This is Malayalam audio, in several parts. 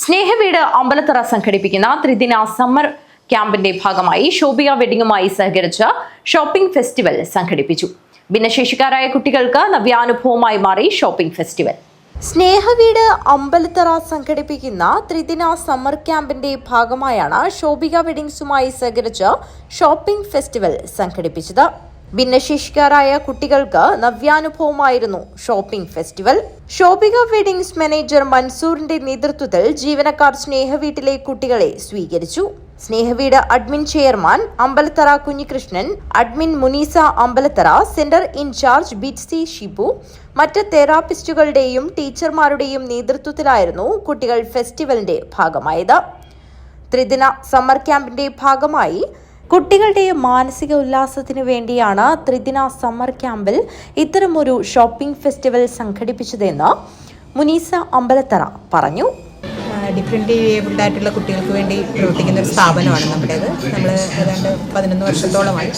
സ്നേഹവീട് അമ്പലത്തറ സംഘടിപ്പിക്കുന്ന ത്രിദിന സമ്മർ ക്യാമ്പിന്റെ ഭാഗമായി ഷോബിയ വെഡിങ്ങുമായി സഹകരിച്ച ഷോപ്പിംഗ് ഫെസ്റ്റിവൽ സംഘടിപ്പിച്ചു. ഭിന്നശേഷിക്കാരായ കുട്ടികൾക്ക് നവ്യാനുഭവമായി മാറി ഷോപ്പിംഗ് ഫെസ്റ്റിവൽ. സ്നേഹവീട് അമ്പലത്തറ സംഘടിപ്പിക്കുന്ന ത്രിദിന സമ്മർ ക്യാമ്പിന്റെ ഭാഗമായാണ് ഷോഭിക വെഡിങ്സുമായി സഹകരിച്ച് ഷോപ്പിംഗ് ഫെസ്റ്റിവൽ സംഘടിപ്പിച്ചത്. ഭിന്നശേഷിക്കാരായ കുട്ടികൾക്ക് നവ്യാനുഭവമായിരുന്നു shopping festival. Shobhika weddings manager മൻസൂറിന്റെ നേതൃത്വത്തിൽ ജീവനക്കാർ സ്നേഹവീട്ടിലെ കുട്ടികളെ സ്വീകരിച്ചു. Snehaveedu admin chairman Ambalathara Kunhikrishnan admin Muneesa Ambalathara centre in charge Bitsy Shibu മറ്റ് തെറാപ്പിസ്റ്റുകളുടെയും ടീച്ചർമാരുടെയും നേതൃത്വത്തിലായിരുന്നു കുട്ടികൾ ഫെസ്റ്റിവലിന്റെ ഭാഗമായത്. ത്രിദിന സമ്മർ ക്യാമ്പിന്റെ ഭാഗമായി കുട്ടികളുടെ മാനസിക ഉല്ലാസത്തിനു വേണ്ടിയാണ് ത്രിദിന സമ്മർ ക്യാമ്പിൽ ഇത്തരമൊരു ഷോപ്പിംഗ് ഫെസ്റ്റിവൽ സംഘടിപ്പിച്ചതെന്ന് മുനീസ അമ്പലത്തറ പറഞ്ഞു. ഡിഫറെന്റ് ഏബിൾഡ് ആയിട്ടുള്ള കുട്ടികൾക്ക് വേണ്ടി പ്രവർത്തിക്കുന്ന ഒരു സ്ഥാപനമാണ് നമ്മുടേത്. നമ്മൾ ഏതാണ്ട് പതിനൊന്ന് വർഷത്തോളമായി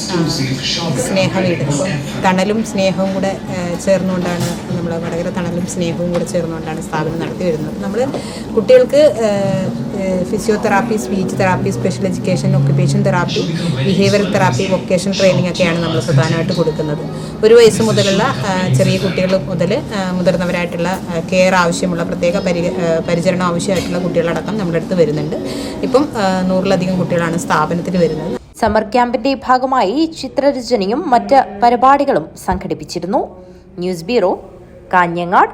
സ്നേഹം വീട് തണലും സ്നേഹവും കൂടെ ചേർന്നുകൊണ്ടാണ് നമ്മൾ വടകര തണലും സ്നേഹവും കൂടെ ചേർന്നുകൊണ്ടാണ് സ്ഥാപനം നടത്തി വരുന്നത്. നമ്മൾ കുട്ടികൾക്ക് physiotherapy speech therapy special education occupation therapy behaviour therapy vocation training ഒക്കെയാണ് നമ്മൾ പ്രധാനമായിട്ട് കൊടുക്കുന്നത്. ഒരു വയസ്സ് മുതലുള്ള ചെറിയ കുട്ടികൾ മുതൽ മുതിർന്നവരായിട്ടുള്ള കെയർ ആവശ്യമുള്ള പ്രത്യേക പരി പരിചരണം ആവശ്യമായിട്ടുള്ള കുട്ടികളടക്കം നമ്മുടെ അടുത്ത് വരുന്നുണ്ട്. ഇപ്പം നൂറിലധികം കുട്ടികളാണ് സ്ഥാപനത്തിൽ വരുന്നത്. സമ്മർ ക്യാമ്പിന്റെ ഭാഗമായി ചിത്രരചനയും മറ്റ് പരിപാടികളും സംഘടിപ്പിച്ചിരുന്നു. News bureau Kanhangad